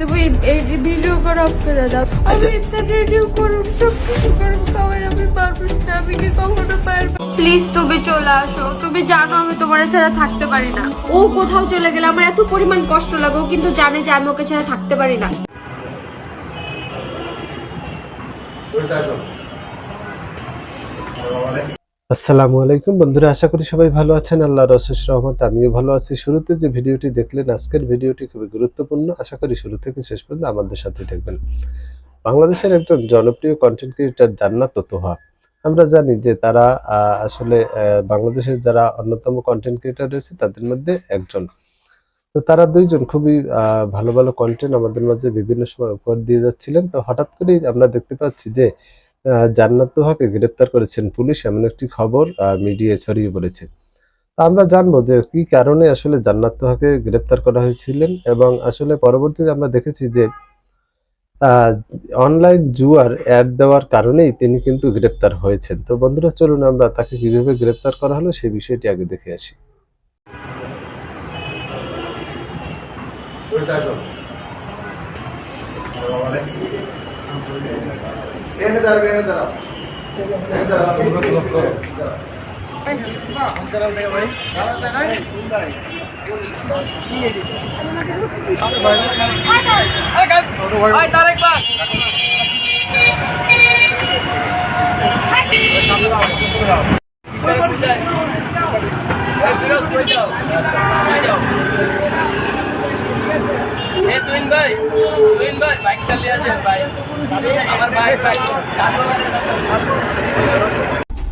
তুমি এই ভিডিও করা অফ করে দাও। আমি ইফতার রেডিও করুন সব কিছু করুন খাবার আমি পারব না আমি কি কখনো পারব? প্লিজ তুমি চলে আসো। তুমি জানো আমি তোমার ছাড়া থাকতে পারি না। ও কোথাও চলে গেলে আমার এত পরিমাণ কষ্ট লাগে ও কিন্তু জানে যে আমি ওকে ছাড়া থাকতে পারি না। আসসালামু আলাইকুম বন্ধুরা, আশা করি সবাই ভালো আছেন। আল্লাহ রসেস রহমত আমিও ভালো আছি। শুরুতে যে ভিডিওটি দেখলেন, আজকের ভিডিওটি খুবই গুরুত্বপূর্ণ। আশা করি শুরু থেকে শেষ পর্যন্ত আমাদের সাথে থাকবেন। বাংলাদেশের একজন জনপ্রিয় কন্টেন্ট ক্রিয়েটার জান্নাত তোহা। আমরা জানি যে তারা আসলে বাংলাদেশের যারা অন্যতম কন্টেন্ট ক্রিয়েটার রয়েছে, তাদের মধ্যে একজন। তো তারা দুইজন খুবই ভালো ভালো কন্টেন্ট আমাদের মাঝে বিভিন্ন সময় উপহার দিয়ে যাচ্ছিলেন। তো হঠাৎ করেই আমরা দেখতে পাচ্ছি যে আহ, জান্নাত তোহাকে গ্রেপ্তার করেছেন পুলিশ এমন একটি খবর মিডিয়ায় ছড়িয়ে পড়েছে। আমরা জানব যে কি কারণে আসলে জান্নাত তোহাকে গ্রেপ্তার করা হয়েছিলেন এবং আসলে পরবর্তীতে আমরা দেখেছি যে অনলাইন জুয়ার অ্যাড দেওয়ার কারণেই তিনি কিন্তু গ্রেপ্তার হয়েছেন। তো বন্ধুরা চলুন আমরা তাকে কীভাবে গ্রেপ্তার করা হলো সেই বিষয়টি আগে দেখে আসি। এনে এনে দাঁড়াও এনে দাঁড়াও। এ তুইন ভাই ভাই বাইক চালিয়ে আছেন ভাই। আমার ভাই ভাই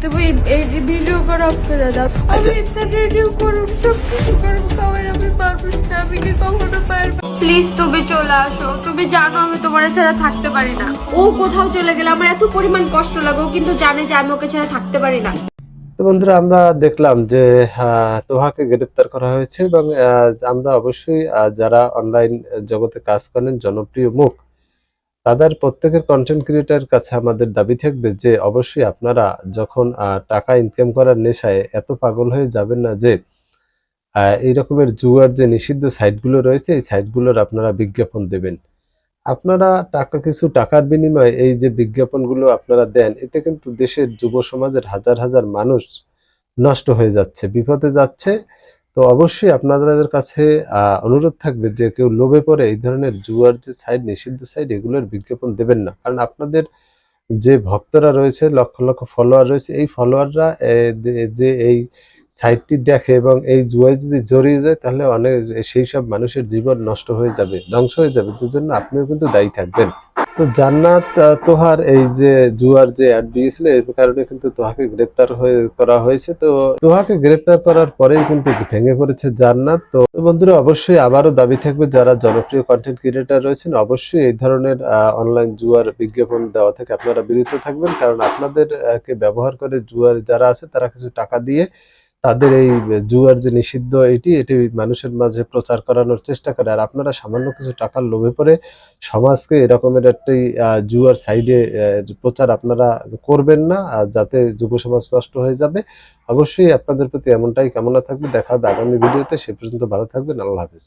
তুমি এই ভিডিও করা অফ করে দাও। আমি ইফতার রেডিও করুন সব কিছু করুন খাবার আমি পারব না আমি কি কখনো পারব। প্লিজ তুমি চলে আসো। তুমি জানো আমি তোমার ছাড়া থাকতে পারি না। ও কোথাও চলে গেলে আমার এত পরিমাণ কষ্ট লাগে ও কিন্তু জানে যে আমি ওকে ছাড়া থাকতে পারি না। তো বন্ধুরা, আমরা দেখলাম যে তোহাকে গ্রেপ্তার করা হয়েছে এবং আমরা অবশ্যই যারা অনলাইন জগতে কাজ করেন, জনপ্রিয় মুখ, তাদের প্রত্যেকের কন্টেন্ট ক্রিয়েটার কাছে আমাদের দাবি থাকবে যে, অবশ্যই আপনারা যখন টাকা ইনকাম করার নেশায় এত পাগল হয়ে যাবেন না যে এই রকমের জুয়ার যে নিষিদ্ধ সাইটগুলো রয়েছে, এই সাইটগুলোর আপনারা বিজ্ঞাপন দেবেন। আপনারা টাকা, কিছু টাকার বিনিময়ে এই যে বিজ্ঞাপনগুলো আপনারা দেন, এতে কিন্তু দেশের যুব সমাজের হাজার হাজার মানুষ নষ্ট হয়ে যাচ্ছে, বিপদে যাচ্ছে। তো অবশ্যই আপনাদের কাছে অনুরোধ থাকবে যে কেউ লোভে পড়ে এই ধরনের জুয়ার যে সাইড, নিষিদ্ধ সাইড, এগুলোর বিজ্ঞাপন দেবেন না। কারণ আপনাদের যে ভক্তরা রয়েছে, লক্ষ লক্ষ ফলোয়ার রয়েছে, এই ফলোয়াররা যে এই সাইটটি দেখে এবং এই জুয়ায় যদি জড়িয়ে যায় তাহলে অনেক সেই সব মানুষের জীবন নষ্ট হয়ে যাবে ধ্বংস হয়ে যাবে। যে জন্য আপনিও কিন্তু দায়ী থাকবেন। তো জান্নাত তোহার এই যে জুয়ার যে অ্যাড দিয়েছিল এর কারণে কিন্তু তোহাকে গ্রেপ্তার হয়ে করা হয়েছে। তো তোহাকে গ্রেপ্তার করার পরেই কিন্তু ভেঙে পড়েছে জান্নাত। তো বন্ধুরা অবশ্যই আবারও দাবি থাকবে যারা জনপ্রিয় কন্টেন্ট ক্রিয়েটার রয়েছেন অবশ্যই এই ধরনের অনলাইন জুয়ার বিজ্ঞাপন দেওয়া থেকে আপনারা বিরত থাকবেন। কারণ আপনাদের আহ, কে ব্যবহার করে জুয়ার যারা আছে তারা কিছু টাকা দিয়ে তাদের এই জুয়ার যে নিষিদ্ধ এটি এটি মানুষের মাঝে প্রচার করানোর চেষ্টা করে। আর আপনারা সামান্য কিছু টাকার লোভে পড়ে সমাজকে এরকমের একটি জুয়ার সাইডে প্রচার আপনারা করবেন না, আর যাতে যুব সমাজ নষ্ট হয়ে যাবে। অবশ্যই আপনাদের প্রতি এমনটাই কামনা থাকবে। দেখা হবে আগামী ভিডিওতে। সে পর্যন্ত ভালো থাকবেন। আল্লাহ হাফিজ।